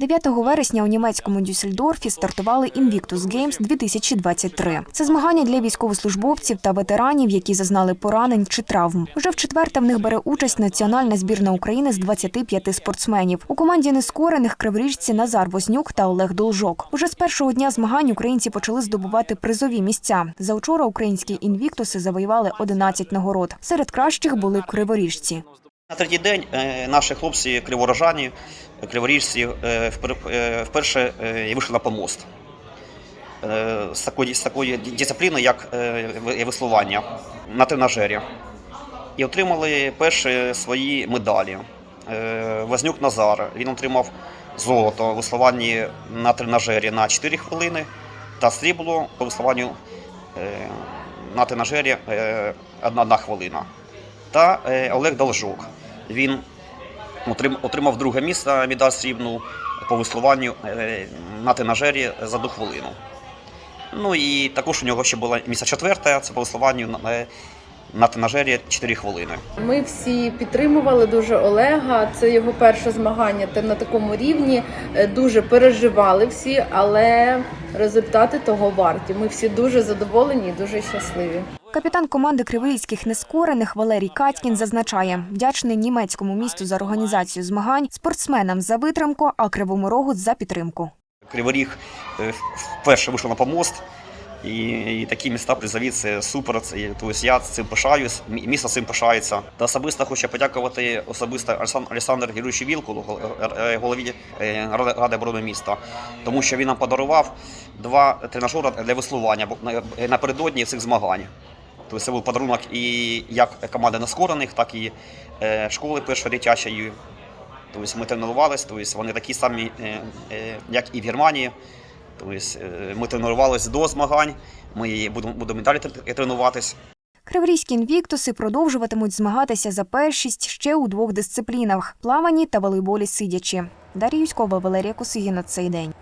9 вересня у німецькому Дюссельдорфі стартували Invictus Games 2023. Це змагання для військовослужбовців та ветеранів, які зазнали поранень чи травм. Уже в четверте в них бере участь національна збірна України з 25 спортсменів. У команді нескорених криворіжці Назар Вознюк та Олег Должок. Уже з першого дня змагань українці почали здобувати призові місця. За учора українські інвіктуси завоювали 11 нагород. Серед кращих були криворіжці. На третій день е, наші хлопці криворожані, криворіжці е, е, вперше вийшли на помост з такої, з такої дисципліни, як веслування на тренажері. І отримали перші свої медалі. Вознюк Назар він отримав золото у веслуванні на тренажері на 4 хвилини та срібло по веслуванню е, на тренажері 1 хвилина та е, Олег Должок. Він отрим- отримав друге місце медаль срібну по веслуванню е, на тренажері за одну хвилину. Ну і також у нього ще була місце четверте, це по веслуванню на, тренажері 4 хвилини. Ми всі підтримували дуже Олега. Це його перше змагання та на такому рівні. Е, Дуже переживали всі, але результати того варті. Ми всі дуже задоволені і дуже щасливі. Капітан команди криворізьких нескорених Валерій Катькін зазначає, вдячний німецькому місту за організацію змагань, спортсменам за витримку, а кривому рогу за підтримку. Криворіг е, вперше вийшов на помост. І, і такі міста призові це супер. Це, тобто я цим пишаюсь, місто цим пишається. Та особисто хочу подякувати особисто Олександ- Олександру Геровичу Вілкулу, е, голові е, Ради оборони міста, тому що він нам подарував два тренажери для веслування напередодні цих змагань. Тобто це був подарунок і як команди нескорених, так і е, школи першої дитячої. Тобто ми тренувалися, тобто вони такі самі, як і в Германії. Тобто ми тренувалися до змагань, ми будемо, будемо далі тренуватися. Криворізькі інвіктуси продовжуватимуть змагатися за першість ще у двох дисциплінах плаванні та волейболі сидячи. Дар'я Юськова, Валерія Косигіна цей день.